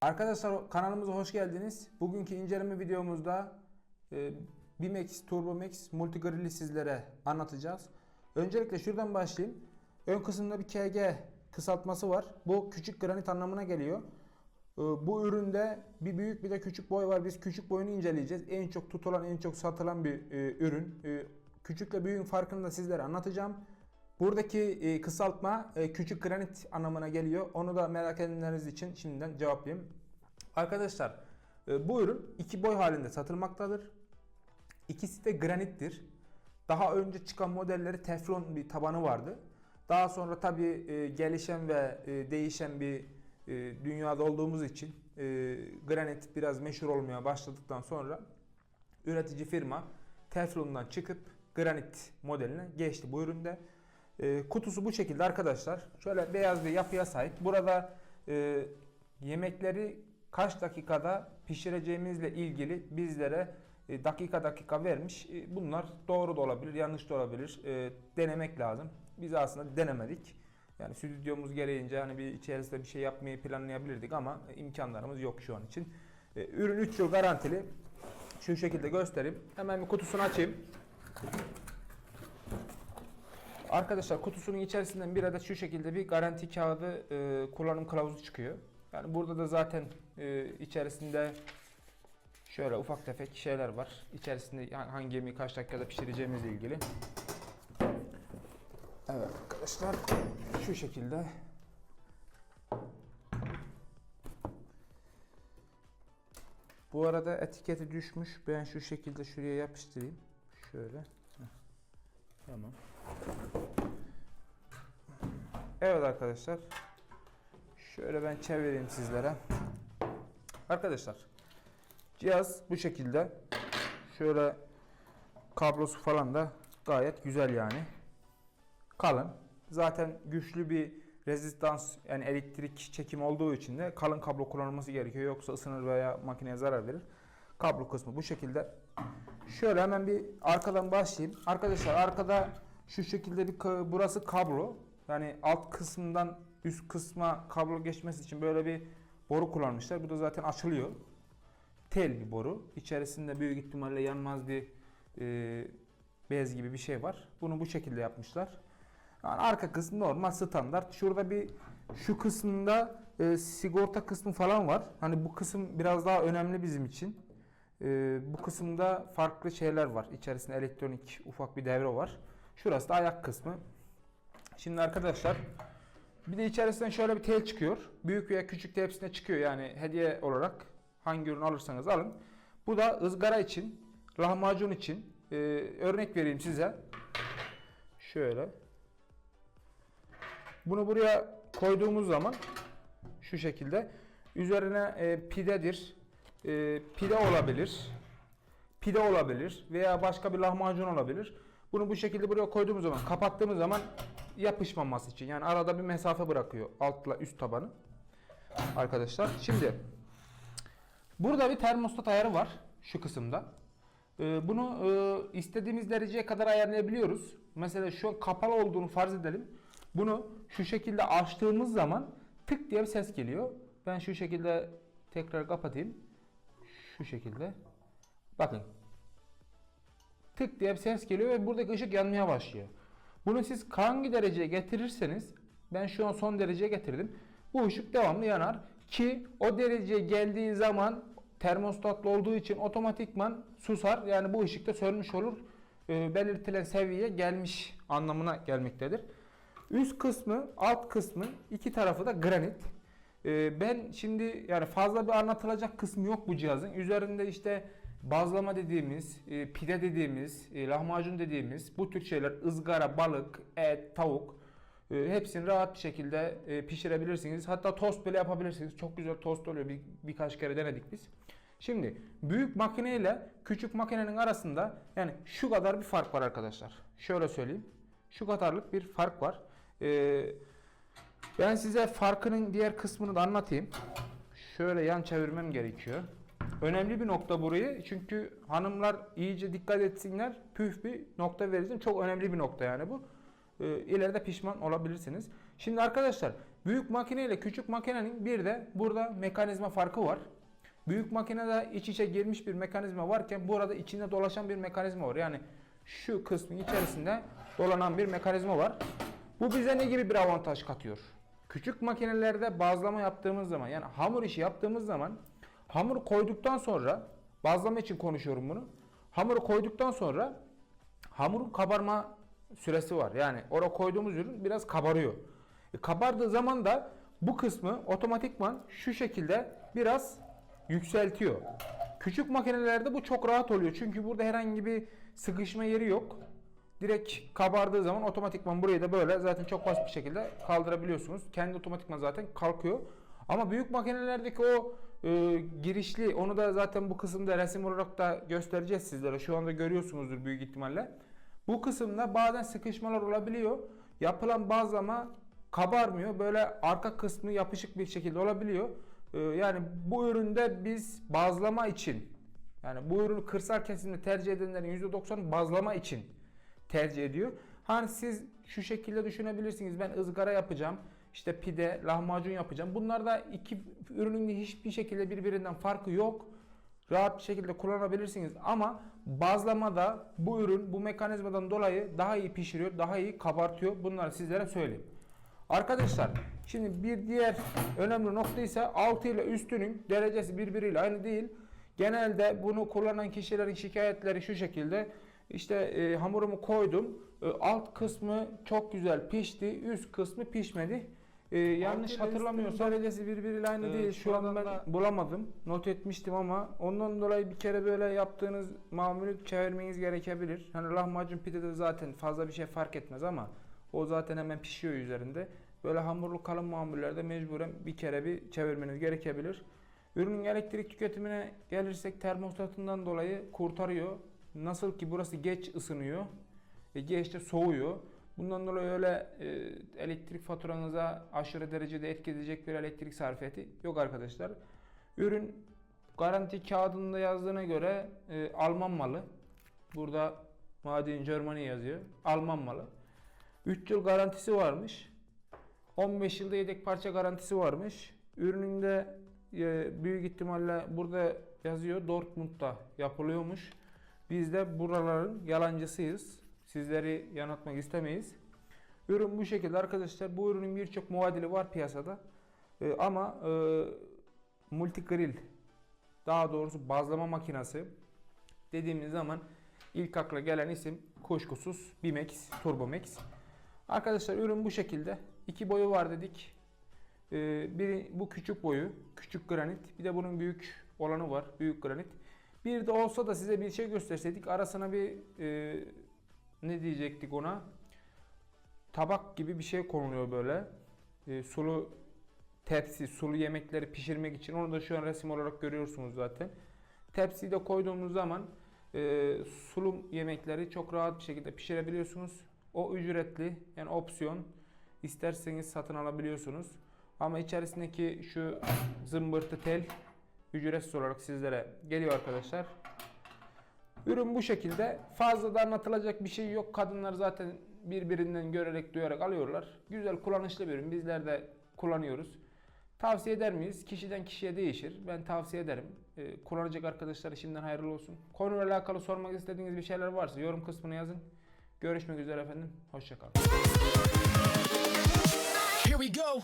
Arkadaşlar kanalımıza hoş geldiniz. Bugünkü inceleme videomuzda e, Bimex Turbo Max Multi Grill'i sizlere anlatacağız. Öncelikle şuradan başlayayım. Ön kısımda bir KG kısaltması var. Bu küçük granit anlamına geliyor. E, bu üründe bir büyük bir de küçük boy var. Biz küçük boyunu inceleyeceğiz. En çok tutulan, en çok satılan bir e, ürün. Küçükle büyüğün farkını da sizlere anlatacağım. Buradaki e, kısaltma e, küçük granit anlamına geliyor. Onu da merak edenleriniz için şimdiden cevaplayayım. Arkadaşlar e, bu ürün iki boy halinde satılmaktadır. İkisi de granittir. Daha önce çıkan modelleri teflon bir tabanı vardı. Daha sonra tabi gelişen ve değişen bir dünyada olduğumuz için granit biraz meşhur olmaya başladıktan sonra üretici firma teflondan çıkıp granit modeline geçti bu üründe. E, kutusu bu şekilde arkadaşlar. Şöyle beyaz bir yapıya sahip. Burada e, yemekleri kaç dakikada pişireceğimizle ilgili bizlere e, dakika dakika vermiş. E, bunlar doğru da olabilir, yanlış da olabilir. E, denemek lazım. Biz aslında denemedik. Yani stüdyomuz gereğince hani bir içerisinde bir şey yapmayı planlayabilirdik ama imkanlarımız yok şu an için. E, ürün 3 yıl garantili. Şu şekilde göstereyim. Hemen bir kutusunu açayım. Arkadaşlar kutusunun içerisinden bir adet şu şekilde bir garanti kağıdı e, kullanım kılavuzu çıkıyor. Yani burada da zaten e, içerisinde şöyle ufak tefek şeyler var. İçerisinde hangi yemeği kaç dakikada pişireceğimizle ilgili. Evet arkadaşlar şu şekilde Bu arada etiketi düşmüş. Ben şu şekilde şuraya yapıştırayım. Şöyle. Heh. Tamam. Evet arkadaşlar. Şöyle ben çevireyim sizlere. Arkadaşlar. Cihaz bu şekilde. Şöyle kablosu falan da gayet güzel yani. Kalın. Zaten güçlü bir rezistans yani elektrik çekim olduğu için de kalın kablo kullanılması gerekiyor. Yoksa ısınır veya makineye zarar verir. Kablo kısmı bu şekilde. Şöyle hemen bir arkadan başlayayım. Arkadaşlar arkada şu şekilde bir burası kablo. Yani alt kısmından üst kısma kablo geçmesi için böyle bir boru kullanmışlar. Bu da zaten açılıyor. Tel bir boru. İçerisinde büyük ihtimalle yanmaz bir e, bez gibi bir şey var. Bunu bu şekilde yapmışlar. Yani arka kısmı normal standart. Şurada bir şu kısmında e, sigorta kısmı falan var. Hani bu kısım biraz daha önemli bizim için. E, bu kısımda farklı şeyler var. İçerisinde elektronik ufak bir devre var. Şurası da ayak kısmı. Şimdi arkadaşlar bir de içerisinden şöyle bir tel çıkıyor. Büyük veya küçük de hepsine çıkıyor. Yani hediye olarak hangi ürün alırsanız alın. Bu da ızgara için, lahmacun için. E, örnek vereyim size. Şöyle. Bunu buraya koyduğumuz zaman şu şekilde üzerine e, pidedir, e, pide olabilir, pide olabilir veya başka bir lahmacun olabilir. Bunu bu şekilde buraya koyduğumuz zaman, kapattığımız zaman yapışmaması için yani arada bir mesafe bırakıyor altla üst tabanı. Arkadaşlar şimdi burada bir termostat ayarı var şu kısımda. Ee, Bunu e, istediğimiz dereceye kadar ayarlayabiliyoruz. Mesela şu an kapalı olduğunu farz edelim. Bunu şu şekilde açtığımız zaman tık diye bir ses geliyor. Ben şu şekilde tekrar kapatayım. Şu şekilde. Bakın. Tık diye bir ses geliyor ve buradaki ışık yanmaya başlıyor. Bunu siz hangi dereceye getirirseniz ben şu an son dereceye getirdim. Bu ışık devamlı yanar ki o dereceye geldiği zaman termostatlı olduğu için otomatikman susar. Yani bu ışık da sönmüş olur. E, belirtilen seviyeye gelmiş anlamına gelmektedir. Üst kısmı, alt kısmı iki tarafı da granit. E, ben şimdi yani fazla bir anlatılacak kısmı yok bu cihazın. Üzerinde işte bazlama dediğimiz, e, pide dediğimiz, e, lahmacun dediğimiz bu tür şeyler ızgara, balık, et, tavuk e, hepsini rahat bir şekilde pişirebilirsiniz. Hatta tost bile yapabilirsiniz. Çok güzel tost oluyor. Bir, birkaç kere denedik biz. Şimdi büyük makine ile küçük makinenin arasında yani şu kadar bir fark var arkadaşlar. Şöyle söyleyeyim. Şu kadarlık bir fark var. Ee, ben size farkının diğer kısmını da anlatayım. Şöyle yan çevirmem gerekiyor. Önemli bir nokta burayı. Çünkü hanımlar iyice dikkat etsinler. Püf bir nokta vereceğim. Çok önemli bir nokta yani bu. Ee, pişman olabilirsiniz. Şimdi arkadaşlar büyük makine ile küçük makinenin bir de burada mekanizma farkı var. Büyük makinede iç içe girmiş bir mekanizma varken burada içinde dolaşan bir mekanizma var. Yani şu kısmın içerisinde dolanan bir mekanizma var. Bu bize ne gibi bir avantaj katıyor? Küçük makinelerde bazlama yaptığımız zaman yani hamur işi yaptığımız zaman hamuru koyduktan sonra bazlama için konuşuyorum bunu. Hamuru koyduktan sonra hamurun kabarma süresi var. Yani oraya koyduğumuz ürün biraz kabarıyor. E, kabardığı zaman da bu kısmı otomatikman şu şekilde biraz yükseltiyor. Küçük makinelerde bu çok rahat oluyor. Çünkü burada herhangi bir sıkışma yeri yok. Direkt kabardığı zaman otomatikman burayı da böyle zaten çok basit bir şekilde kaldırabiliyorsunuz. Kendi otomatikman zaten kalkıyor. Ama büyük makinelerdeki o e, girişli onu da zaten bu kısımda resim olarak da göstereceğiz sizlere. Şu anda görüyorsunuzdur büyük ihtimalle. Bu kısımda bazen sıkışmalar olabiliyor. Yapılan bazlama kabarmıyor. Böyle arka kısmı yapışık bir şekilde olabiliyor. Ee, yani bu üründe biz bazlama için yani bu ürünü kırsal kesimde tercih edenlerin %90'ı bazlama için tercih ediyor. Hani siz şu şekilde düşünebilirsiniz. Ben ızgara yapacağım. işte pide, lahmacun yapacağım. Bunlarda iki ürünün hiçbir şekilde birbirinden farkı yok. Rahat bir şekilde kullanabilirsiniz ama bazlamada bu ürün bu mekanizmadan dolayı daha iyi pişiriyor, daha iyi kabartıyor. Bunları sizlere söyleyeyim. Arkadaşlar şimdi bir diğer önemli nokta ise altı ile üstünün derecesi birbiriyle aynı değil. Genelde bunu kullanan kişilerin şikayetleri şu şekilde. İşte e, hamurumu koydum. E, alt kısmı çok güzel pişti. Üst kısmı pişmedi. E, yanlış hatırlamıyorsam derecesi birbiriyle aynı e, değil. Şu an ben da- bulamadım. Not etmiştim ama ondan dolayı bir kere böyle yaptığınız mamulü çevirmeniz gerekebilir. Hani lahmacun pidede zaten fazla bir şey fark etmez ama o zaten hemen pişiyor üzerinde. Böyle hamurlu kalın mamullerde mecburen bir kere bir çevirmeniz gerekebilir. Ürünün elektrik tüketimine gelirsek termostatından dolayı kurtarıyor. Nasıl ki burası geç ısınıyor, e, geç de soğuyor. Bundan dolayı öyle e, elektrik faturanıza aşırı derecede etki edecek bir elektrik sarfiyatı yok arkadaşlar. Ürün garanti kağıdında yazdığına göre e, Alman malı. Burada Made Germany yazıyor. Alman malı. 3 yıl garantisi varmış. 15 yılda yedek parça garantisi varmış. Ürününde e, büyük ihtimalle burada yazıyor Dortmund'da yapılıyormuş. Biz de buraların yalancısıyız. Sizleri yanıltmak istemeyiz. Ürün bu şekilde arkadaşlar. Bu ürünün birçok muadili var piyasada. E, ama e, multi grill daha doğrusu bazlama makinesi dediğimiz zaman ilk akla gelen isim kuşkusuz Bimex Turbomax. Arkadaşlar ürün bu şekilde. İki boyu var dedik. Ee, biri bu küçük boyu, küçük granit. Bir de bunun büyük olanı var, büyük granit. Bir de olsa da size bir şey gösterseydik arasına bir e, ne diyecektik ona? Tabak gibi bir şey konuluyor böyle. E, sulu tepsi, sulu yemekleri pişirmek için. Onu da şu an resim olarak görüyorsunuz zaten. Tepsiyi de koyduğumuz zaman e, sulu yemekleri çok rahat bir şekilde pişirebiliyorsunuz. O ücretli yani opsiyon isterseniz satın alabiliyorsunuz. Ama içerisindeki şu zımbırtı tel ücretsiz olarak sizlere geliyor arkadaşlar. Ürün bu şekilde. Fazla da anlatılacak bir şey yok. Kadınlar zaten birbirinden görerek duyarak alıyorlar. Güzel kullanışlı bir ürün. Bizler de kullanıyoruz. Tavsiye eder miyiz? Kişiden kişiye değişir. Ben tavsiye ederim. Ee, kullanacak arkadaşlara şimdiden hayırlı olsun. Konuyla alakalı sormak istediğiniz bir şeyler varsa yorum kısmına yazın. Görüşmek üzere efendim. Hoşçakalın. Here we go.